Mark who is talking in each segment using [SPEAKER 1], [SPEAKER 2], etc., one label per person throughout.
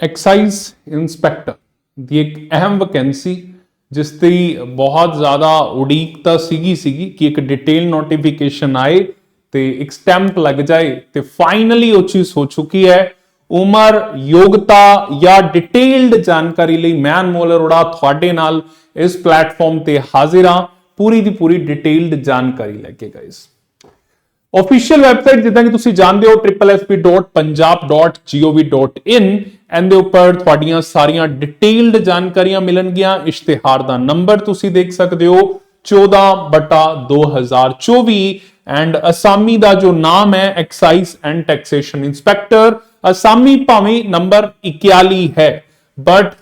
[SPEAKER 1] Exercise inspector ਦੀ ਇੱਕ ਅਹਿਮ vacancy ਜਿਸ ਦੀ ਬਹੁਤ ਜ਼ਿਆਦਾ ਉਡੀਕ ਤਾਂ ਸੀਗੀ ਸੀਗੀ ਕਿ ਇੱਕ ਡਿਟੇਲ ਨੋਟੀਫਿਕੇਸ਼ਨ ਆਏ ਤੇ ਇੱਕ ਸਟੈਂਪ ਲੱਗ ਜਾਏ ਤੇ ਫਾਈਨਲੀ ਉਹ ਚੀਜ਼ ਹੋ ਚੁੱਕੀ ਹੈ। ਉਮਰ, ਯੋਗਤਾ ਜਾਂ ਡਿਟੇਲਡ ਜਾਣਕਾਰੀ ਲਈ ਮੈਂ ਅਨਮੋਲ ਅਰੋੜਾ ਤੁਹਾਡੇ ਨਾਲ ਇਸ ਪਲੇਟਫਾਰਮ ਤੇ ਹਾਜ਼ਰ ਹਾਂ। ਪੂਰੀ ਦੀ ਪੂਰੀ ਡਿਟੇਲਡ ਜਾਣਕਾਰੀ ਲੈ ਕੇ ਗਾਇਸ ਆਫੀਸ਼ੀਅਲ ਵੈਬਸਾਈਟ ਜਿੱਦਾਂ ਕਿ ਤੁਸੀਂ ਜਾਣਦੇ ਹੋ www.punjab.gov.in ਇਹਦੇ ਉੱਪਰ ਤੁਹਾਡੀਆਂ ਸਾਰੀਆਂ ਡਿਟੇਲਡ ਜਾਣਕਾਰੀਆਂ ਮਿਲਣਗੀਆਂ। ਇਸ਼ਤਿਹਾਰ ਦਾ ਨੰਬਰ ਤੁਸੀਂ ਦੇਖ ਸਕਦੇ ਹੋ 14/2024 ਐਂਡ ਅਸਾਮੀ ਦਾ ਜੋ ਨਾਮ ਹੈ ਐਕਸਾਈਜ਼ ਐਂਡ ਟੈਕਸੇਸ਼ਨ ਇਨਸਪੈਕਟਰ ਅਸਾਮੀ ਭਾਵੇਂ ਨੰਬਰ 41 ਹੈ ਬਟ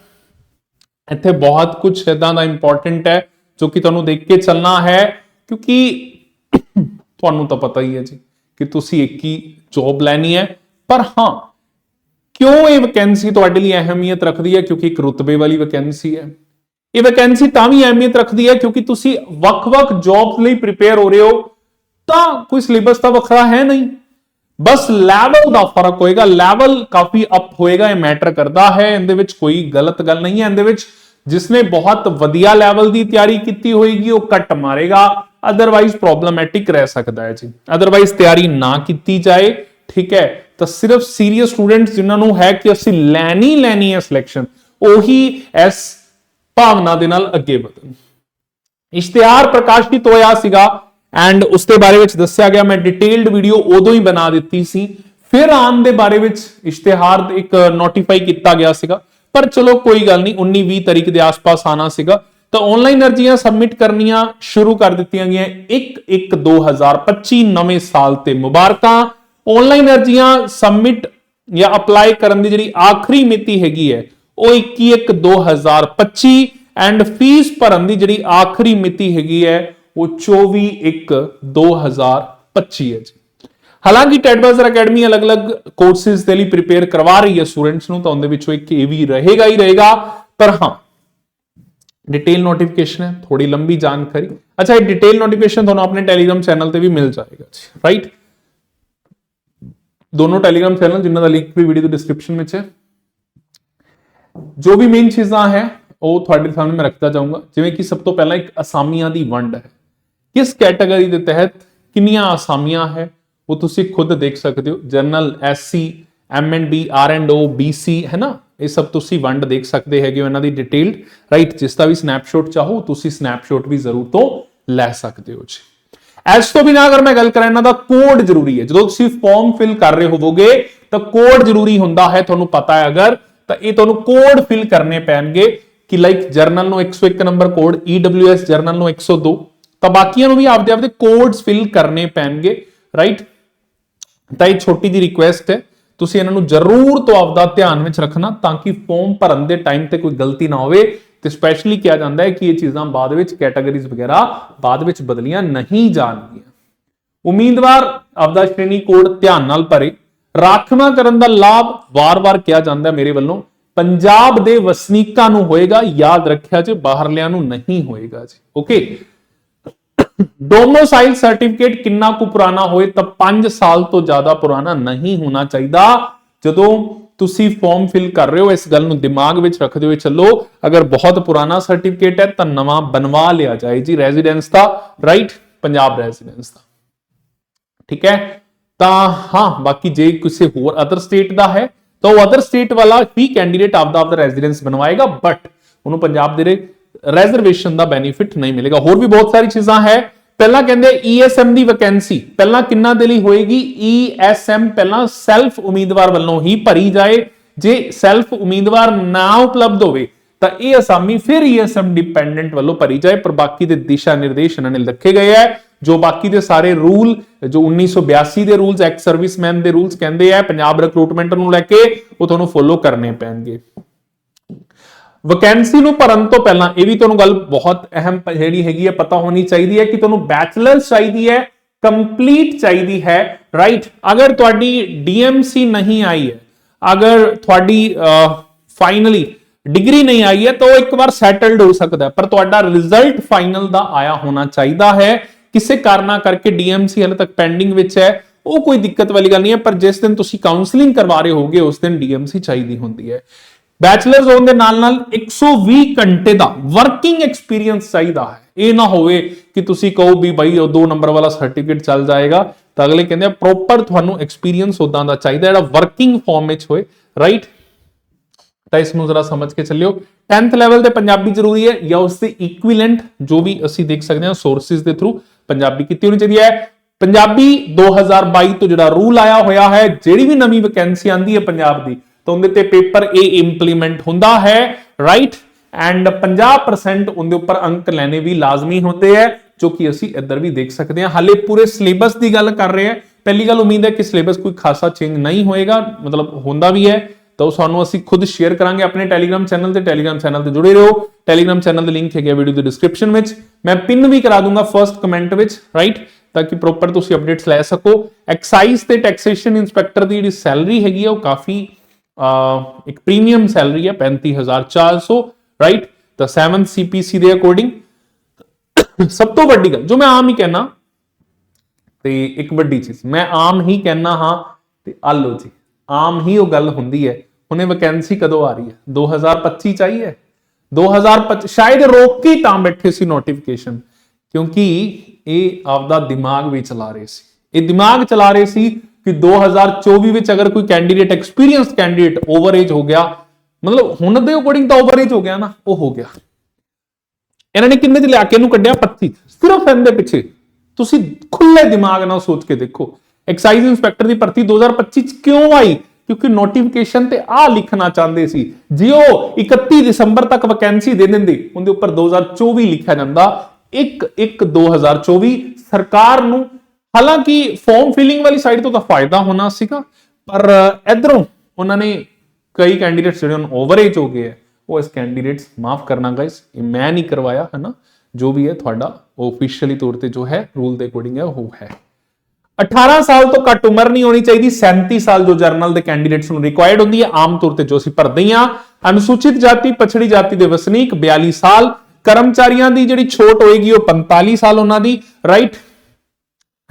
[SPEAKER 1] ਇੱਥੇ ਬਹੁਤ ਕੁਝ ਇਦਾਂ ਦਾ ਇੰਪੋਰਟੈਂਟ ਹੈ, ਜੋ ਕਿ ਤੁਹਾਨੂੰ ਦੇਖ ਕੇ ਚੱਲਣਾ ਹੈ, ਕਿਉਂਕਿ ਤੁਹਾਨੂੰ ਤਾਂ ਪਤਾ ਹੀ ਹੈ ਜੀ ਕਿ ਤੁਸੀਂ ਇੱਕ ਹੀ ਜੌਬ ਲੈਣੀ ਹੈ। ਪਰ ਹਾਂ, ਕਿਉਂ ਇਹ ਵੈਕੈਂਸੀ ਤੁਹਾਡੇ ਲਈ ਅਹਿਮੀਅਤ ਰੱਖਦੀ ਹੈ? ਕਿਉਂਕਿ ਇੱਕ ਰੁਤਬੇ ਵਾਲੀ ਵੈਕੈਂਸੀ ਹੈ। ਇਹ ਵੈਕੈਂਸੀ ਤਾਂ ਵੀ ਅਹਿਮੀਅਤ ਰੱਖਦੀ ਹੈ ਕਿਉਂਕਿ ਤੁਸੀਂ ਵੱਖ-ਵੱਖ ਜੌਬਸ ਲਈ ਪ੍ਰਿਪੇਅਰ ਹੋ ਰਹੇ ਹੋ, ਤਾਂ ਕੋਈ ਸਿਲੇਬਸ ਤਾਂ ਵੱਖਰਾ ਹੈ ਨਹੀਂ। ਬਸ ਲੈਵਲ ਦਾ ਫ਼ਰਕ ਹੋਏਗਾ। ਲੈਵਲ ਕਾਫੀ ਅਪ ਹੋਏਗਾ, ਇਹ ਮੈਟਰ ਕਰਦਾ ਹੈ। ਇਹਦੇ ਵਿੱਚ ਕੋਈ ਗਲਤ ਗੱਲ ਨਹੀਂ ਹੈ। ਇਹਦੇ ਵਿੱਚ ਜਿਸਨੇ ਬਹੁਤ ਵਧੀਆ ਲੈਵਲ ਦੀ ਤਿਆਰੀ ਕੀਤੀ ਹੋਏਗੀ, ਉਹ ਕੱਟ ਮਾਰੇਗਾ। ਅਦਰਵਾਈਜ਼ ਪ੍ਰੋਬਲਮੈਟਿਕ ਰਹਿ ਸਕਦਾ ਹੈ ਜੀ। ਅਦਰਵਾਈਜ਼ ਤਿਆਰੀ ਨਾ ਕੀਤੀ ਜਾਏ, ਠੀਕ ਹੈ? ਤਾਂ ਸਿਰਫ ਸੀਰੀਅਸ ਸਟੂਡੈਂਟਸ ਜਿਨ੍ਹਾਂ ਨੂੰ ਹੈ ਕਿ ਅਸੀਂ ਲੈਣੀ ਲੈਣੀ ਹੈ ਸਿਲੈਕਸ਼ਨ ਉਹੀ ਇਸ ਭਾਵਨਾ ਦੇ ਨਾਲ ਅੱਗੇ ਵਧਣ। ਇਸ਼ਤਿਹਾਰ ਪ੍ਰਕਾਸ਼ਿਤ ਹੋਇਆ ਸੀਗਾ ਐਂਡ ਉਸ ਦੇ ਬਾਰੇ ਵਿੱਚ ਦੱਸਿਆ ਗਿਆ, ਮੈਂ ਡਿਟੇਲਡ ਵੀਡੀਓ ਉਦੋਂ ਹੀ ਬਣਾ ਦਿੱਤੀ ਸੀ। ਫਿਰ ਆਮ ਦੇ ਬਾਰੇ ਵਿੱਚ ਇਸ਼ਤਿਹਾਰ ਇੱਕ ਨੋਟੀਫਾਈ ਕੀਤਾ ਗਿਆ ਸੀਗਾ। ਪਰ ਚਲੋ ਕੋਈ ਗੱਲ ਨਹੀਂ 19 20 ਤਰੀਕ ਦੇ ਆਸ-ਪਾਸ ਆਣਾ ਸੀਗਾ। ਤਾਂ ਆਨਲਾਈਨ ਅਰਜ਼ੀਆਂ ਸਬਮਿਟ ਕਰਨੀਆਂ ਸ਼ੁਰੂ ਕਰ ਦਿੱਤੀਆਂ ਗਈਆਂ। 1 1 2025 ਨਵੇਂ ਸਾਲ ਤੇ ਮੁਬਾਰਕਾਂ। ਆਨਲਾਈਨ ਅਰਜ਼ੀਆਂ ਸਬਮਿਟ ਜਾਂ ਅਪਲਾਈ ਕਰਨ ਦੀ ਜਿਹੜੀ ਆਖਰੀ ਮਿਤੀ ਹੈਗੀ ਹੈ, ਉਹ 21 1 2025 ਐਂਡ ਫੀਸ ਭਰਨ ਦੀ ਜਿਹੜੀ ਆਖਰੀ ਮਿਤੀ ਹੈਗੀ ਹੈ, ਉਹ 24 1 2025 ਹੈ ਜੀ। ਹਾਲਾਂਕਿ ਟੈਡਵਾਜ਼ਰ ਅਕੈਡਮੀ ਅਲੱਗ-ਅਲੱਗ ਕੋਰਸਿਸ ਦੇ ਲਈ ਪ੍ਰੀਪੇਅਰ ਕਰਵਾ ਰਹੀ ਹੈ ਸਟੂਡੈਂਟਸ ਨੂੰ, ਤਾਂ ਉਹਦੇ ਵਿੱਚੋਂ ਇੱਕ ਇਹ ਵੀ ਰਹੇਗਾ ਹੀ ਰਹੇਗਾ। ਪਰ ਹਾਂ ਡਿਟੇਲ ਨੋਟੀਫਿਕੇਸ਼ਨ ਹੈ ਥੋੜੀ ਲੰਬੀ ਜਾਣਕਾਰੀ ਅੱਛਾ ਇਹ ਡਿਟੇਲ ਨੋਟੀਫਿਕੇਸ਼ਨ ਤੁਹਾਨੂੰ ਆਪਣੇ ਟੈਲੀਗ੍ਰਾਮ ਚੈਨਲ ਤੇ ਵੀ ਮਿਲ ਜਾਏਗਾ ਰਾਈਟ ਦੋਨੋਂ ਟੈਲੀਗ੍ਰਾਮ ਚੈਨਲ ਜਿਨ੍ਹਾਂ ਦਾ ਲਿੰਕ ਵੀ ਵੀਡੀਓ ਦੇ ਡਿਸਕ੍ਰਿਪਸ਼ਨ ਵਿੱਚ ਹੈ ਜੋ ਵੀ ਮੇਨ ਚੀਜ਼ਾਂ ਹੈ ਉਹ ਤੁਹਾਡੇ ਸਾਹਮਣੇ ਮੈਂ ਰੱਖਦਾ ਜਾਊਂਗਾ ਜਿਵੇਂ ਕਿ ਸਭ ਤੋਂ ਪਹਿਲਾਂ ਇੱਕ ਅਸਾਮੀਆਂ ਦੀ ਵੰਡ ਹੈ ਕਿਸ ਕੈਟਾਗਰੀ ਦੇ ਤਹਿਤ ਕਿੰਨੀਆਂ ਅਸਾਮੀਆਂ ਹੈ ਉਹ ਤੁਸੀਂ ਖੁਦ ਦੇਖ ਸਕਦੇ ਹੋ ਜਨਰਲ ਐਸਸੀ ਐਮਐਨਡੀ ਆਰਐਨਡਓ ਬੀਸੀ ਹੈ ਨਾ ਇਹ ਸਭ ਤੁਸੀਂ ਵੰਡ ਦੇਖ ਸਕਦੇ ਹੈਗੇ ਹੋ ਇਹਨਾਂ ਦੀ ਡਿਟੇਲਡ ਰਾਈਟ ਜਿਸ ਦਾ ਵੀ ਸਨੈਪਸ਼ਾਟ ਚਾਹੋ, ਤੁਸੀਂ ਸਨੈਪਸ਼ਾਟ ਵੀ ਜ਼ਰੂਰ ਤੋਂ ਲੈ ਸਕਦੇ ਹੋ ਜੀ। ਇਸ ਤੋਂ ਬਿਨਾਂ ਅਗਰ ਮੈਂ ਗੱਲ ਕਰਾਂ, ਇਹਨਾਂ ਦਾ ਕੋਡ ਜ਼ਰੂਰੀ ਹੈ। ਜਦੋਂ ਤੁਸੀਂ ਫਾਰਮ ਫਿਲ ਕਰ ਰਹੇ ਹੋਵੋਗੇ, ਤਾਂ ਕੋਡ ਜ਼ਰੂਰੀ ਹੁੰਦਾ ਹੈ, ਤੁਹਾਨੂੰ ਪਤਾ ਹੈ ਅਗਰ, ਤਾਂ ਇਹ ਤੁਹਾਨੂੰ ਕੋਡ ਫਿਲ ਕਰਨੇ ਪੈਣਗੇ ਕਿ ਲਾਈਕ ਜਰਨਲ ਨੂੰ 101 ਨੰਬਰ ਕੋਡ EWS ਜਰਨਲ ਨੂੰ 102 ਤਾਂ ਬਾਕੀਆਂ ਨੂੰ ਵੀ ਆਪਦੇ ਆਪਦੇ ਕੋਡਸ ਫਿਲ ਕਰਨੇ ਪੈਣਗੇ ਰਾਈਟ ਤਾਂ ਇਹ ਛੋਟੀ ਜੀ ਰਿਕੁਐਸਟ ਹੈ। ਤੁਸੀਂ ਇਹਨਾਂ ਨੂੰ ਜ਼ਰੂਰ ਤੋਂ ਆਪਦਾ ਧਿਆਨ ਵਿੱਚ ਰੱਖਣਾ ਤਾਂ ਕਿ ਫਾਰਮ ਭਰਨ ਦੇ ਟਾਈਮ ਤੇ ਕੋਈ ਗਲਤੀ ਨਾ ਹੋਵੇ ਤੇ ਸਪੈਸ਼ਲੀ ਕਿਹਾ ਜਾਂਦਾ ਹੈ ਕਿ ਇਹ ਚੀਜ਼ਾਂ ਬਾਅਦ ਵਿੱਚ ਕੈਟਾਗਰੀਜ਼ ਵਗੈਰਾ ਬਾਅਦ ਵਿੱਚ ਬਦਲੀਆਂ ਨਹੀਂ ਜਾਣਗੀਆਂ। ਉਮੀਦਵਾਰ ਆਪਦਾ ਸ਼੍ਰੇਣੀ ਕੋਡ ਧਿਆਨ ਨਾਲ ਭਰੇ। ਰਾਖਵਾਂ ਕਰਨ ਦਾ ਲਾਭ ਵਾਰ-ਵਾਰ ਕਿਹਾ ਜਾਂਦਾ ਹੈ ਮੇਰੇ ਵੱਲੋਂ। ਪੰਜਾਬ ਦੇ ਵਸਨੀਕਾਂ ਨੂੰ ਹੋਏਗਾ, ਯਾਦ ਰੱਖਿਆ ਜੇ, ਬਾਹਰਲਿਆਂ ਨੂੰ ਨਹੀਂ ਹੋਏਗਾ ਜੀ। ਓਕੇ ਡੋਮੋਸਾਈਲ ਸਰਟੀਫਿਕੇਟ ਕਿੰਨਾ ਕੁ ਪੁਰਾਣਾ ਹੋਏ ਤਾਂ 5 ਸਾਲ ਤੋਂ ਜ਼ਿਆਦਾ ਪੁਰਾਣਾ ਨਹੀਂ ਹੋਣਾ ਚਾਹੀਦਾ। ਜਦੋਂ ਤੁਸੀਂ ਫਾਰਮ ਫਿਲ ਕਰ ਰਹੇ ਹੋ, ਇਸ ਗੱਲ ਨੂੰ ਦਿਮਾਗ ਵਿੱਚ ਰੱਖਦੇ ਹੋਏ ਚੱਲੋ। ਅਗਰ ਬਹੁਤ ਪੁਰਾਣਾ ਸਰਟੀਫਿਕੇਟ ਹੈ ਤਾਂ ਨਵਾਂ ਬਣਵਾ ਲਿਆ ਜਾਏ। ਜੀ ਰੈਜ਼ੀਡੈਂਸ ਦਾ ਰਾਈਟ ਪੰਜਾਬ ਰੈਜ਼ੀਡੈਂਸ ਦਾ। ਠੀਕ ਹੈ? ਤਾਂ ਹਾਂ, ਬਾਕੀ ਜੇ ਕਿਸੇ ਹੋਰ ਅਦਰ ਸਟੇਟ ਦਾ ਹੈ, ਤਾਂ ਉਹ ਅਦਰ ਸਟੇਟ ਵਾਲਾ ਵੀ ਕੈਂਡੀਡੇਟ ਆਪਦਾ ਆਪਦਾ ਰੈਜ਼ੀਡੈਂਸ ਬਣਵਾਏਗਾ ਬਟ ਉਹਨੂੰ ਪੰਜਾਬ ਦੇ ਰਿਜ਼ਰਵੇਸ਼ਨ ਦਾ ਬੈਨੀਫਿਟ ਨਹੀਂ ਮਿਲੇਗਾ। ਹੋਰ ਵੀ ਬਹੁਤ ਸਾਰੀ ਚੀਜ਼ਾਂ ਹੈ। ਪਹਿਲਾਂ ਕਹਿੰਦੇ ESM ਦੀ ਵੈਕੈਂਸੀ ਪਹਿਲਾਂ ਕਿੰਨਾ ਦੇ ਲਈ ਹੋਏਗੀ? ESM ਪਹਿਲਾਂ ਸੈਲਫ ਉਮੀਦਵਾਰ ਵੱਲੋਂ ਹੀ ਭਰੀ ਜਾਏ। ਜੇ ਸੈਲਫ ਉਮੀਦਵਾਰ ਨਾ ਉਪਲਬਧ ਹੋਵੇ, ਤਾਂ ਇਹ ਅਸਾਮੀ ਫਿਰ ESM ਡਿਪੈਂਡੈਂਟ ਵੱਲੋਂ ਭਰੀ ਜਾਏ, ਪਰ ਬਾਕੀ ਦੇ ਦਿਸ਼ਾ ਨਿਰਦੇਸ਼ ਇਹਨਾਂ ਨੇ ਲਿਖੇ ਗਏ ਹੈ। ਜੋ ਬਾਕੀ ਦੇ ਸਾਰੇ ਰੂਲ ਜੋ 1982 ਦੇ ਰੂਲਸ ਐਕਸ ਸਰਵਿਸਮੈਨ ਦੇ ਰੂਲਸ ਕਹਿੰਦੇ ਆ ਪੰਜਾਬ ਰਿਕਰੂਟਮੈਂਟ ਨੂੰ ਲੈ ਕੇ ਉਹ ਤੁਹਾਨੂੰ ਫੋਲੋ ਕਰਨੇ ਪੈਣਗੇ। ਵੈਕੈਂਸੀ ਨੂੰ ਭਰਨ ਤੋਂ ਪਹਿਲਾਂ ਇਹ ਵੀ ਤੁਹਾਨੂੰ ਗੱਲ ਬਹੁਤ ਅਹਿਮ ਜਿਹੜੀ ਹੈਗੀ ਹੈ, ਪਤਾ ਹੋਣੀ ਚਾਹੀਦੀ ਹੈ ਕਿ ਤੁਹਾਨੂੰ ਬੈਚਲਰਸ ਚਾਹੀਦੀ ਹੈ, ਕੰਪਲੀਟ ਚਾਹੀਦੀ ਹੈ ਰਾਈਟ ਅਗਰ ਤੁਹਾਡੀ ਡੀਐਮਸੀ ਨਹੀਂ ਆਈ ਹੈ, ਅਗਰ ਤੁਹਾਡੀ ਫਾਈਨਲੀ ਡਿਗਰੀ ਨਹੀਂ ਆਈ ਹੈ, ਤਾਂ ਉਹ ਇੱਕ ਵਾਰ ਸੈਟਲਡ ਹੋ ਸਕਦਾ ਪਰ ਤੁਹਾਡਾ ਰਿਜ਼ਲਟ ਫਾਈਨਲ ਦਾ ਆਇਆ ਹੋਣਾ ਚਾਹੀਦਾ ਹੈ। ਕਿਸੇ ਕਾਰਨਾ ਕਰਕੇ ਡੀਐਮਸੀ ਹਲੇ ਤੱਕ ਪੈਂਡਿੰਗ ਵਿੱਚ ਹੈ, ਉਹ ਕੋਈ ਦਿੱਕਤ ਵਾਲੀ ਗੱਲ ਨਹੀਂ ਹੈ, ਪਰ ਜਿਸ ਦਿਨ ਤੁਸੀਂ ਕਾਉਂਸਲਿੰਗ ਕਰਵਾ ਰਹੇ ਹੋਗੇ ਉਸ ਦਿਨ ਡੀਐਮਸੀ ਚਾਹੀਦੀ ਹੁੰਦੀ ਹੈ। ਬੈਚਲਰਸ ਹੋਣ ਦੇ ਨਾਲ ਨਾਲ 120 ਘੰਟੇ ਦਾ ਵਰਕਿੰਗ ਐਕਸਪੀਰੀਅੰਸ ਚਾਹੀਦਾ ਹੈ। ਇਹ ਨਾ ਹੋਵੇ ਕਿ ਤੁਸੀਂ ਕਹੋ ਵੀ ਬਾਈ ਉਹ 2 ਨੰਬਰ ਵਾਲਾ ਸਰਟੀਫਿਕੇਟ ਚੱਲ ਜਾਏਗਾ, ਤਾਂ ਅਗਲੇ ਕਹਿੰਦੇ ਆ ਪ੍ਰੋਪਰ ਤੁਹਾਨੂੰ ਐਕਸਪੀਰੀਅੰਸ ਉਦਾਂ ਦਾ ਚਾਹੀਦਾ ਜਿਹੜਾ ਵਰਕਿੰਗ ਫਾਰਮ ਵਿੱਚ ਹੋਏ। ਰਾਈਟ ਤਾਂ ਇਸ ਨੂੰ ਜ਼ਰਾ ਸਮਝ ਕੇ ਚੱਲਿਓ। 10th ਲੈਵਲ ਤੇ ਪੰਜਾਬੀ ਜ਼ਰੂਰੀ ਹੈ ਜਾਂ ਉਸ ਦੇ ਇਕੁਇਵਲੈਂਟ ਜੋ ਵੀ ਅਸੀਂ ਦੇਖ ਸਕਦੇ ਹਾਂ ਸੋਰਸਿਸ ਦੇ ਥਰੂ ਪੰਜਾਬੀ ਕੀਤੀ ਹੋਣੀ ਚਾਹੀਦੀ ਹੈ। ਪੰਜਾਬੀ 2022 ਤੋਂ ਜਿਹੜਾ ਰੂਲ ਆਇਆ ਹੋਇਆ ਹੈ, ਜਿਹੜੀ ਵੀ ਨਵੀਂ ਵੈਕੈਂਸੀ ਆਂਦੀ ਹੈ ਪੰਜਾਬ ਦੀ ਤਾਂ ਉਹਦੇ ਤੇ ਪੇਪਰ A ਇੰਪਲੀਮੈਂਟ ਹੁੰਦਾ ਹੈ ਰਾਈਟ ਐਂਡ 50% ਉਹਦੇ ਉੱਪਰ ਅੰਕ ਲੈਣੇ ਵੀ ਲਾਜ਼ਮੀ ਹੁੰਦੇ ਹੈ ਜੋ ਕਿ ਅਸੀਂ ਇੱਧਰ ਵੀ ਦੇਖ ਸਕਦੇ ਹਾਂ। ਹਾਲੇ ਪੂਰੇ ਸਿਲੇਬਸ ਦੀ ਗੱਲ ਕਰ ਰਹੇ ਹਾਂ। ਪਹਿਲੀ ਗੱਲ ਉਮੀਦ ਹੈ ਕਿ ਸਿਲੇਬਸ ਕੋਈ ਖਾਸਾ ਚੇਂਜ ਨਹੀਂ ਹੋਏਗਾ, ਮਤਲਬ ਹੁੰਦਾ ਵੀ ਹੈ। ਤਾਂ ਉਹ ਸਾਨੂੰ ਅਸੀਂ ਖੁਦ ਸ਼ੇਅਰ ਕਰਾਂਗੇ ਆਪਣੇ ਟੈਲੀਗ੍ਰam ਚੈਨਲ ਤੇ। ਟੈਲੀਗ੍ਰam ਚੈਨਲ ਤੇ ਜੁੜੇ ਰਹੋ। ਟੈਲੀਗ੍ਰam ਚੈਨਲ ਦਾ ਲਿੰਕ ਹੈਗਾ ਵੀਡੀਓ ਦੇ ਡਿਸਕ੍ਰਿਪਸ਼ਨ ਵਿੱਚ। ਮੈਂ ਪਿਨ ਵੀ ਕਰਾ ਦੂੰਗਾ ਫਰਸਟ ਕਮੈਂਟ ਵਿੱਚ ਰਾਈਟ ਤਾਂ ਕਿ ਪ੍ਰੋਪਰ ਤੁਸੀਂ ਅਪਡੇਟਸ ਲੈ ਸਕੋ। ਐਕਸਾਈਜ਼ ਤੇ ਟੈਕਸੇਸ਼ਨ ਇਨਸਪੈਕਟਰ ਦੀ ਜਿਹੜੀ ਸੈਲਰੀ ਹੈਗੀ ਆ, ਉਹ ਕਾਫੀ ਇੱਕ ਪ੍ਰੀਮੀਅਮ ਸੈਲਰੀ ਹੈ 35400 ਰਾਈਟ ਤਾਂ 7 ਸੀਪੀਸੀ ਦੇ ਅਕੋਰਡਿੰਗ ਸਭ ਤੋਂ ਵੱਡੀ ਗੱਲ, ਜੋ ਮੈਂ ਆਮ ਹੀ ਕਹਿਣਾ ਤੇ ਇੱਕ ਵੱਡੀ ਚੀਜ਼, ਮੈਂ ਆਮ ਹੀ ਕਹਿਣਾ ਹਾਂ, ਤੇ ਆ ਲਓ ਜੀ, ਆਮ ਹੀ ਉਹ ਗੱਲ ਹੁੰਦੀ ਹੈ, ਹੁਣੇ ਵੈਕੈਂਸੀ ਕਦੋਂ ਆ ਰਹੀ ਹੈ? 2025 ਚਾਹੀਏ 2025 ਸ਼ਾਇਦ ਰੋਕ ਕੇ ਤਾਂ ਬੈਠੇ ਸੀ ਨੋਟੀਫਿਕੇਸ਼ਨ ਕਿਉਂਕਿ ਇਹ ਆਪਦਾ ਦਿਮਾਗ ਵੀ ਚਲਾ ਰਹੇ ਸੀ। ਇਹ ਦਿਮਾਗ ਚਲਾ ਰਹੇ ਸੀ ਕਿ 2024 ਵਿੱਚ ਅਗਰ ਕੋਈ candidate experience candidate over age ਹੋ ਗਿਆ, ਮਤਲਬ ਹੁਣ ਦੇ ਅਕੋਰਡਿੰਗ ਤਾਂ ਓਵਰ ਏਜ ਹੋ ਗਿਆ ਨਾ, ਉਹ ਹੋ ਗਿਆ। ਇਹਨਾਂ ਨੇ ਕਿੰਨੇ ਚ ਲਿਆ? ਕੇ ਇਹਨੂੰ ਕੱਢਿਆ? 25 ਸਿਰਫ ਇਹਦੇ ਪਿੱਛੇ। ਤੁਸੀਂ ਖੁੱਲੇ ਦਿਮਾਗ ਨਾਲ ਸੋਚ ਕੇ ਦੇਖੋ। ਐਕਸਾਈਜ਼ ਇੰਸਪੈਕਟਰ ਦੀ ਭਰਤੀ 2025 ਚ ਕਿਉਂ ਆਈ? ਕਿਉਂਕਿ ਨੋਟੀਫਿਕੇਸ਼ਨ ਤੇ ਆ ਲਿਖਣਾ ਚਾਹੁੰਦੇ ਸੀ। ਜੇ ਉਹ 31 ਦਸੰਬਰ ਤੱਕ ਵੈਕੈਂਸੀ ਦੇ ਦਿੰਦੇ। ਉਹਦੇ ਉੱਪਰ 2024 ਲਿਖਿਆ ਜਾਂਦਾ। 1 1 2024 ਸਰਕਾਰ ਨੂੰ ਹਾਲਾਂਕਿ ਫਾਰਮ ਫਿਲਿੰਗ ਵਾਲੀ ਸਾਈਡ ਤੋਂ ਤਾਂ ਫਾਇਦਾ ਹੋਣਾ ਸੀਗਾ, ਪਰ ਇਧਰੋਂ ਉਹਨਾਂ ਨੇ ਕਈ ਕੈਂਡੀਡੇਟਸ ਜਿਹੜੇ ਹਨ ਓਵਰਏਜ ਹੋ ਗਏ ਹੈ ਉਹ ਇਸ ਕੈਂਡੀਡੇਟਸ ਮਾਫ ਕਰਨਾ ਗਾਇਸ ਇਹ ਮੈਂ ਨਹੀਂ ਕਰਵਾਇਆ ਹੈ ਨਾ ਜੋ ਵੀ ਹੈ ਤੁਹਾਡਾ ਆਫੀਸ਼ੀਅਲੀ ਤੌਰ ਤੇ ਜੋ ਹੈ ਰੂਲ ਦੇ ਅਕੋਰਡਿੰਗ ਹੈ, ਉਹ ਹੈ। 18 ਸਾਲ ਤੋਂ ਘੱਟ ਉਮਰ ਨਹੀਂ ਹੋਣੀ ਚਾਹੀਦੀ 37 ਸਾਲ ਜੋ ਜਰਨਲ ਦੇ ਕੈਂਡੀਡੇਟਸ ਨੂੰ ਰਿਕੁਆਇਰਡ ਹੁੰਦੀ ਹੈ, ਆਮ ਤੌਰ ਤੇ ਜੋ ਅਸੀਂ ਭਰਦੇ ਹਾਂ ਅਨੁਸੂਚਿਤ ਜਾਤੀ, ਪਛੜੀ ਜਾਤੀ ਦੇ ਵਸਨੀਕ 42 ਸਾਲ, ਕਰਮਚਾਰੀਆਂ ਦੀ ਜਿਹੜੀ ਛੋਟ ਹੋਏਗੀ ਉਹ 45 ਸਾਲ ਉਹਨਾਂ ਦੀ ਰਾਈਟ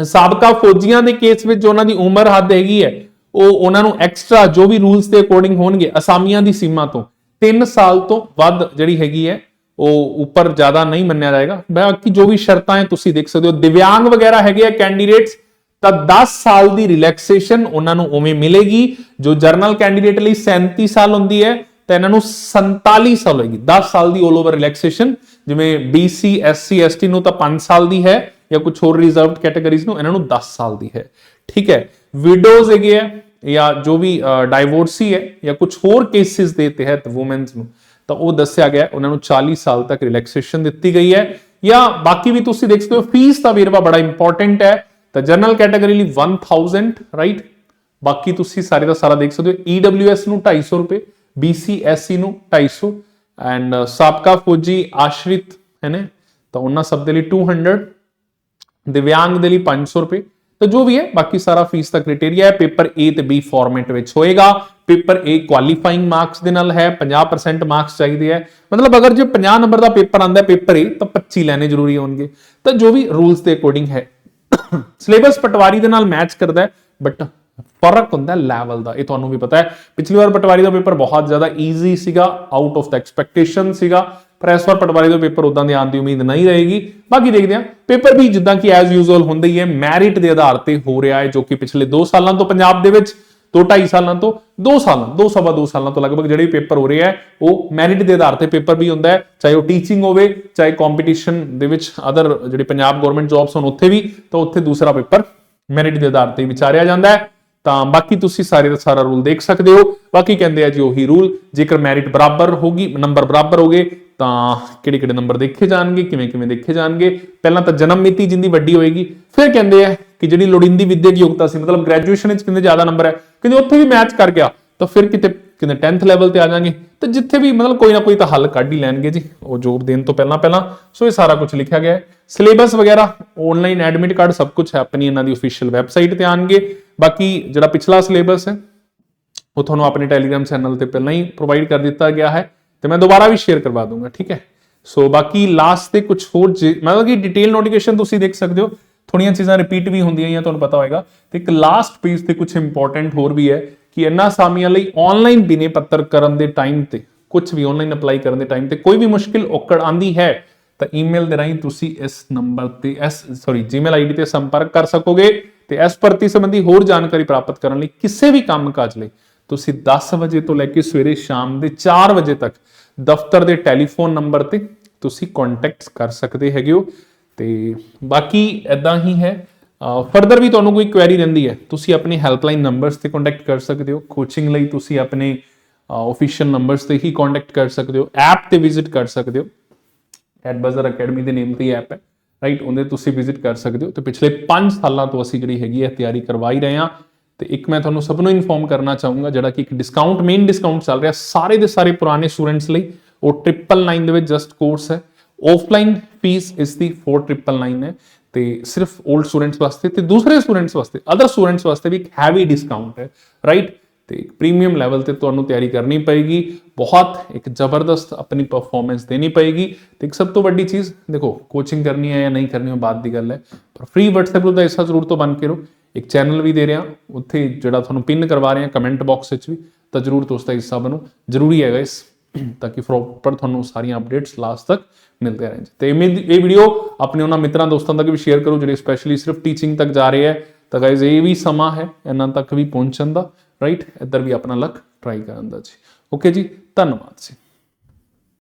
[SPEAKER 1] ਸਾਬਕਾ ਫੌਜੀਆਂ ਦੇ ਕੇਸ ਵਿੱਚ ਜੋ ਉਹਨਾਂ ਦੀ ਉਮਰ ਹੱਦ ਹੈਗੀ ਹੈ, ਉਹ ਉਹਨਾਂ ਨੂੰ ਐਕਸਟਰਾ ਜੋ ਵੀ ਰੂਲਸ ਦੇ ਅਕੋਰਡਿੰਗ ਹੋਣਗੇ, ਅਸਾਮੀਆਂ ਦੀ ਸੀਮਾ ਤੋਂ 3 ਸਾਲ ਤੋਂ ਵੱਧ ਜਿਹੜੀ ਹੈਗੀ ਹੈ, ਉਹ ਉੱਪਰ ਜ਼ਿਆਦਾ ਨਹੀਂ ਮੰਨਿਆ ਜਾਏਗਾ। ਬਾਕੀ ਜੋ ਵੀ ਸ਼ਰਤਾਂ ਹੈ, ਤੁਸੀਂ ਦੇਖ ਸਕਦੇ ਹੋ, ਦਿਵਿਆਂਗ ਵਗੈਰਾ ਹੈਗੇ ਆ ਕੈਂਡੀਡੇਟਸ ਤਾਂ 10 ਸਾਲ ਦੀ ਰਿਲੈਕਸੇਸ਼ਨ ਉਹਨਾਂ ਨੂੰ ਉਵੇਂ ਮਿਲੇਗੀ। ਜੋ ਜਰਨਲ ਕੈਂਡੀਡੇਟ ਲਈ 37 ਸਾਲ ਹੁੰਦੀ ਹੈ, ਤਾਂ ਇਹਨਾਂ ਨੂੰ 47 ਸਾਲ ਹੋਏਗੀ। 10 ਸਾਲ ਦੀ 올 ਓਵਰ ਰਿਲੈਕਸੇਸ਼ਨ ਜਿਵੇਂ BC SC ST ਨੂੰ ਤਾਂ 5 ਸਾਲ ਦੀ ਹੈ ਜਾਂ ਕੁਝ ਹੋਰ ਰਿਜ਼ਰਵਡ ਕੈਟਾਗਰੀਜ਼ ਨੂੰ ਇਹਨਾਂ ਨੂੰ 10 ਸਾਲ ਦੀ ਹੈ। ਠੀਕ ਹੈ? ਵਿਡੋਜ਼ ਹੈਗੇ ਆ, ਜਾਂ ਜੋ ਵੀ ਡਾਈਵੋਰਸੀ ਹੈ, ਜਾਂ ਕੁਝ ਹੋਰ ਕੇਸਿਸ ਦੇ ਤਹਿਤ ਔਮਨਸ ਨੂੰ, ਤਾਂ ਉਹ ਦੱਸਿਆ ਗਿਆ, ਉਹਨਾਂ ਨੂੰ 40 ਸਾਲ ਤੱਕ ਰਿਲੈਕਸੇਸ਼ਨ ਦਿੱਤੀ ਗਈ ਹੈ। ਜਾਂ ਬਾਕੀ ਵੀ ਤੁਸੀਂ ਦੇਖ ਸਕਦੇ ਹੋ ਫੀਸ ਦਾ ਵੇਰਵਾ ਬੜਾ ਇੰਪੋਰਟੈਂਟ ਹੈ। ਤਾਂ ਜਨਰਲ ਕੈਟਾਗਰੀ ਲਈ 1000 ਰਾਈਟ ਬਾਕੀ ਤੁਸੀਂ ਸਾਰੇ ਦਾ ਸਾਰਾ ਦੇਖ ਸਕਦੇ ਹੋ EWS ਨੂੰ 250 ਰੁਪਏ BC SC ਨੂੰ 250 ਐਂਡ ਸਾਬਕਾ ਫੌਜੀ ਆਸ਼ਰਿਤ, ਹੈ ਨੇ? ਤਾਂ ਉਹਨਾਂ ਸਭ ਦੇ ਲਈ 200 ਦਿਵਿਆਂਗ ਦੇ ਲਈ 500 ਰੁਪਏ ਤਾਂ ਜੋ ਵੀ ਹੈ ਬਾਕੀ ਸਾਰਾ ਫੀਸ ਦਾ ਕ੍ਰਾਈਟੇਰੀਆ ਹੈ ਪੇਪਰ A ਤੇ B ਫਾਰਮੈਟ ਵਿੱਚ ਹੋਏਗਾ ਪੇਪਰ A ਕੁਆਲੀਫਾਈਂਗ ਮਾਰਕਸ ਦੇ ਨਾਲ ਹੈ 50% ਮਾਰਕਸ ਚਾਹੀਦੇ ਹੈ ਮਤਲਬ ਅਗਰ ਜੇ 50 ਨੰਬਰ ਦਾ ਪੇਪਰ ਆਂਦਾ ਹੈ ਪੇਪਰ A ਤਾਂ 25 ਲੈਣੇ ਜ਼ਰੂਰੀ ਹੋਣਗੇ ਤਾਂ ਜੋ ਵੀ ਰੂਲਸ ਦੇ ਅਕੋਰਡਿੰਗ ਹੈ ਸਿਲੇਬਸ ਪਟਵਾਰੀ ਦੇ ਨਾਲ ਮੈਚ ਕਰਦਾ ਹੈ ਬਟ ਫ਼ਰਕ ਹੁੰਦਾ ਲੈਵਲ ਦਾ ਇਹ ਤੁਹਾਨੂੰ ਵੀ ਪਤਾ ਹੈ ਪਿਛਲੀ ਵਾਰ ਪਟਵਾਰੀ ਦਾ ਪੇਪਰ ਬਹੁਤ ਜ਼ਿਆਦਾ ਈਜ਼ੀ ਸੀਗਾ ਆਊਟ ਆਫ ਦਾ ਐਕਸਪੈਕਟੇਸ਼ਨ ਸੀਗਾ ਪਰ ਇਸ ਵਾਰ ਪਟਵਾਰੀ ਦਾ ਪੇਪਰ ਉਦਾਂ ਦੇ ਆਉਣ ਦੀ ਉਮੀਦ ਨਹੀਂ ਰਹੇਗੀ। ਬਾਕੀ ਦੇਖਦੇ ਹਾਂ। ਪੇਪਰ ਵੀ ਜਿੱਦਾਂ ਕਿ ਐਜ਼ ਯੂਜ਼ੁਅਲ ਹੁੰਦਾ ਹੀ ਹੈ ਮੈਰਿਟ ਦੇ ਆਧਾਰ ਤੇ ਹੋ ਰਿਹਾ ਹੈ, ਜੋ ਕਿ ਪਿਛਲੇ 2 ਸਾਲਾਂ ਤੋਂ ਪੰਜਾਬ ਦੇ ਵਿੱਚ, ਦੋ 2.5 ਸਾਲਾਂ ਤੋਂ 2 ਸਾਲਾਂ, ਦੋ ਸਵਾ ਦੋ ਸਾਲਾਂ ਤੋਂ ਲਗਭਗ ਜਿਹੜੇ ਪੇਪਰ ਹੋ ਰਹੇ ਹੈ, ਉਹ ਮੈਰਿਟ ਦੇ ਆਧਾਰ ਤੇ ਪੇਪਰ ਵੀ ਹੁੰਦਾ ਹੈ, ਚਾਹੇ ਉਹ ਟੀਚਿੰਗ ਹੋਵੇ, ਚਾਹੇ ਕੰਪੀਟੀਸ਼ਨ ਦੇ ਵਿੱਚ ਅਦਰ ਜਿਹੜੇ ਪੰਜਾਬ ਗਵਰਨਮੈਂਟ ਜੌਬਸ ਹੋਣ ਉੱਥੇ ਵੀ, ਤਾਂ ਉੱਥੇ ਦੂਸਰਾ ਪੇਪਰ ਮੈਰਿਟ ਦੇ ਆਧਾਰ ਤੇ ਵਿਚਾਰਿਆ ਜਾਂਦਾ ਹੈ। ਤਾਂ ਬਾਕੀ ਤੁਸੀਂ ਸਾਰੇ ਦਾ ਸਾਰਾ ਰੂਲ ਦੇਖ ਸਕਦੇ ਹੋ। ਬਾਕੀ ਕਹਿੰਦੇ ਆ ਜੀ ਉਹੀ ਰੂਲ ਜੇਕਰ ਮੈਰਿਟ ਬਰਾਬਰ ਹੋਗੀ ਨੰਬਰ ਬਰਾਬਰ ਹੋਗੇ, ਤਾਂ ਕਿਹੜੇ ਕਿਹੜੇ ਨੰਬਰ ਦੇਖੇ ਜਾਣਗੇ, ਕਿਵੇਂ ਕਿਵੇਂ ਦੇਖੇ ਜਾਣਗੇ। ਪਹਿਲਾਂ ਤਾਂ ਜਨਮ ਮਿਤੀ ਜਿੰਦੀ ਵੱਡੀ ਹੋਏਗੀ, ਫਿਰ ਕਹਿੰਦੇ ਆ ਕਿ ਜਿਹੜੀ ਲੋੜੀਂਦੀ ਵਿਦਿਅਕ ਯੋਗਤਾ ਸੀ, ਮਤਲਬ ਗ੍ਰੈਜੂਏਸ਼ਨ ਵਿੱਚ ਕਿੰਨੇ ਜ਼ਿਆਦਾ ਨੰਬਰ ਹੈ ਕਹਿੰਦੇ ਉੱਥੇ ਵੀ ਮੈਚ ਕਰ ਗਿਆ। ਤਾਂ ਫਿਰ ਕਿਤੇ ਕਿਤੇ 10th ਲੈਵਲ ਤੇ ਆ ਜਾਾਂਗੇ। ਤੇ ਜਿੱਥੇ ਵੀ ਮਤਲਬ ਕੋਈ ਨਾ ਕੋਈ ਤਾਂ ਹੱਲ ਕੱਢ ਹੀ ਲੈਣਗੇ ਜੀ। ਉਹ ਜੋਬ ਦੇਣ ਤੋਂ ਪਹਿਲਾਂ ਪਹਿਲਾਂ। ਸੋ ਇਹ ਸਾਰਾ ਕੁਝ ਲਿਖਿਆ ਗਿਆ ਹੈ। ਸਿਲੇਬਸ ਵਗੈਰਾ ਆਨਲਾਈਨ ਐਡਮਿਟ ਕਾਰਡ ਸਭ ਕੁਝ ਹੈ। ਆਪਣੀ ਇਹਨਾਂ ਦੀ ਅਫੀਸ਼ੀਅਲ ਵੈਬਸਾਈਟ ਤੇ ਆਣਗੇ ਬਾਕੀ ਜਿਹੜਾ ਪਿਛਲਾ ਸਿਲੇਬਸ ਹੈ, ਉਹ ਤੁਹਾਨੂੰ ਆਪਣੇ ਟੈਲੀਗ੍ਰam ਚੈਨਲ ਤੇ ਪਹਿਲਾਂ ਹੀ ਪ੍ਰੋਵਾਈਡ ਕਰ ਦਿੱਤਾ ਗਿਆ ਹੈ। ਤੇ ਮੈਂ ਦੁਬਾਰਾ ਵੀ ਸ਼ੇਅਰ ਕਰਵਾ ਦੂੰਗਾ, ਠੀਕ ਹੈ? ਸੋ ਬਾਕੀ ਲਾਸਟ ਤੇ ਕੁਝ ਹੋਰ ਜੇ- ਮਤਲਬ ਕਿ ਡਿਟੇਲ ਨੋਟੀਫਿਕੇਸ਼ਨ ਤੁਸੀਂ ਦੇਖ ਸਕਦੇ ਹੋ। ਥੋੜੀਆਂ ਚੀਜ਼ਾਂ ਰਿਪੀਟ ਵੀ ਹੁੰਦੀਆਂ ਹੀ ਤੁਹਾਨੂੰ ਪਤਾ ਹੋਏਗਾ। ਤੇ ਇੱਕ ਲਾਸਟ ਪੇਜ ਤੇ ਕੁਝ ਇੰਪੋਰਟੈਂਟ ਹੋਰ ਵੀ ਹੈ। ਕਿ ਇਹਨਾਂ ਅਸਾਮੀਆਂ ਲਈ ਆਨਲਾਈਨ ਬਿਨੇ ਪੱਤਰ ਕਰਨ ਦੇ ਟਾਈਮ ਤੇ ਕੁਝ ਵੀ ਆਨਲਾਈਨ ਅਪਲਾਈ ਕਰਨ ਦੇ ਟਾਈਮ ਤੇ ਕੋਈ ਵੀ ਮੁਸ਼ਕਿਲ ਔਕੜ ਆਂਦੀ ਹੈ, ਤਾਂ ਈਮੇਲ ਦੇ ਰਾਹੀਂ ਤੁਸੀਂ ਇਸ ਨੰਬਰ ਤੇ, ਇਸ ਸੌਰੀ ਜੀਮੇਲ ਆਈਡੀ ਤੇ ਸੰਪਰਕ ਕਰ ਸਕੋਗੇ ਤੇ ਇਸ ਭਰਤੀ ਸੰਬੰਧੀ ਹੋਰ ਜਾਣਕਾਰੀ ਪ੍ਰਾਪਤ ਕਰਨ ਲਈ ਕਿਸੇ ਵੀ ਕੰਮਕਾਜ ਲਈ ਤੁਸੀਂ 10 ਵਜੇ ਤੋਂ ਲੈ ਕੇ ਸਵੇਰੇ ਸ਼ਾਮ ਦੇ 4 ਵਜੇ ਤੱਕ ਦਫ਼ਤਰ ਦੇ ਟੈਲੀਫੋਨ ਨੰਬਰ ਤੇ ਤੁਸੀਂ ਕੰਟੈਕਟ ਕਰ ਸਕਦੇ ਹੈਗੇ ਹੋ। ਤੇ ਬਾਕੀ ਐਦਾਂ ਹੀ ਹੈ ਫਰਦਰ ਵੀ ਤੁਹਾਨੂੰ ਕੋਈ ਕੁਐਰੀ ਰਹਿੰਦੀ ਹੈ, ਤੁਸੀਂ ਆਪਣੀ ਹੈਲਪਲਾਈਨ ਨੰਬਰਸ ਤੇ ਕੰਟੈਕਟ ਕਰ ਸਕਦੇ ਹੋ ਕੋਚਿੰਗ ਲਈ ਤੁਸੀਂ ਆਪਣੇ ਆਫੀਸ਼ੀਅਲ ਨੰਬਰਸ ਤੇ ਹੀ ਕੰਟੈਕਟ ਕਰ ਸਕਦੇ ਹੋ ਐਪ ਤੇ ਵਿਜ਼ਿਟ ਕਰ ਸਕਦੇ ਹੋ। ਐਡਬਜ਼ਰ ਅਕੈਡਮੀ ਦੇ ਨੇਮ ਤੇ ਐਪ ਹੈ ਰਾਈਟ ਉਹਦੇ ਤੁਸੀਂ ਵਿਜ਼ਿਟ ਕਰ ਸਕਦੇ ਹੋ। ਤੇ ਪਿਛਲੇ 5 ਸਾਲਾਂ ਤੋਂ ਅਸੀਂ ਜਿਹੜੀ ਹੈਗੀ ਹੈ, ਤਿਆਰੀ ਕਰਵਾਈ ਰਹੇ ਹਾਂ। ਤੇ ਇੱਕ ਮੈਂ ਤੁਹਾਨੂੰ ਸਭ ਨੂੰ ਇਨਫੋਰਮ ਕਰਨਾ ਚਾਹੂੰਗਾ, ਜਿਹੜਾ ਕਿ ਇੱਕ ਡਿਸਕਾਊਂਟ ਮੇਨ ਡਿਸਕਾਊਂਟ ਚੱਲ ਰਿਹਾ ਸਾਰੇ ਦੇ ਸਾਰੇ ਪੁਰਾਣੇ ਸਟੂਡੈਂਟਸ ਲਈ, ਉਹ 999 ਦੇ ਵਿੱਚ ਜਸਟ ਕੋਰਸ ਹੈ। ਆਫਲਾਈਨ ਫੀਸ ਇਸ ਦੀ 4999 ਹੈ। ਤੇ ਸਿਰਫ 올ਡ ਸਟੂਡੈਂਟਸ ਵਾਸਤੇ ਤੇ ਦੂਸਰੇ ਸਟੂਡੈਂਟਸ ਵਾਸਤੇ ਅਦਰ ਸਟੂਡੈਂਟਸ ਵਾਸਤੇ ਵੀ ਇੱਕ ਹੈਵੀ ਡਿਸਕਾਊਂਟ ਹੈ ਰਾਈਟ ਤੇ ਪ੍ਰੀਮੀਅਮ ਲੈਵਲ ਤੇ ਤੁਹਾਨੂੰ ਤਿਆਰੀ ਕਰਨੀ ਪਏਗੀ, ਬਹੁਤ ਇੱਕ ਜ਼ਬਰਦਸਤ ਆਪਣੀ ਪਰਫਾਰਮੈਂਸ ਦੇਣੀ ਪਏਗੀ। ਤੇ ਇੱਕ ਸਭ ਤੋਂ ਵੱਡੀ ਚੀਜ਼, ਦੇਖੋ ਕੋਚਿੰਗ ਕਰਨੀ ਹੈ ਜਾਂ ਨਹੀਂ ਕਰਨੀ ਉਹ ਬਾਅਦ ਦੀ ਗੱਲ ਹੈ, ਪਰ ਫ੍ਰੀ WhatsApp ਗਰੁੱਪ ਦਾ ਹਿੱਸਾ ਜ਼ਰੂਰ ਤੋਂ ਬਣ ਕੇ ਰਹੋ। ਇੱਕ ਚੈਨਲ ਵੀ ਦੇ ਰਿਹਾ, ਉੱਥੇ ਜਿਹੜਾ ਤੁਹਾਨੂੰ ਪਿੰਨ ਕਰਵਾ ਰਹੇ ਹਾਂ ਕਮੈਂਟ ਬਾਕਸ ਵਿੱਚ ਵੀ, ਤਾਂ ਜ਼ਰੂਰ ਦੋਸਤ ਦਾ ਹਿੱਸਾ ਬਣੋ। ਜ਼ਰੂਰੀ ਹੈਗਾ ਇਸ ਤਾਂ ਕਿ ਪ੍ਰੋਪਰ ਤੁਹਾਨੂੰ ਸਾਰੀਆਂ ਅਪਡੇਟਸ ਲਾਸਟ ਤੱਕ ਮਿਲਦੇ ਰਹਿਣ। ਤੇ ਇਹ ਮੇਰੀ- ਇਹ ਵੀਡੀਓ ਆਪਣੇ ਉਹਨਾਂ ਮਿੱਤਰਾਂ, ਦੋਸਤਾਂ ਤੱਕ ਵੀ ਸ਼ੇਅਰ ਕਰੋ, ਜਿਹੜੇ ਸਪੈਸ਼ਲੀ ਸਿਰਫ ਟੀਚਿੰਗ ਤੱਕ ਜਾ ਰਹੇ ਹੈ ਤਾਂ ਗਾਇਜ਼ ਇਹ ਵੀ ਸਮਾਂ ਹੈ ਇਹਨਾਂ ਤੱਕ ਵੀ ਪਹੁੰਚਣ ਦਾ ਰਾਈਟ ਇੱਧਰ ਵੀ ਆਪਣਾ ਲੱਕ ਟਰਾਈ ਕਰਨ ਦਾ ਜੀ। ਓਕੇ ਜੀ, ਧੰਨਵਾਦ ਜੀ।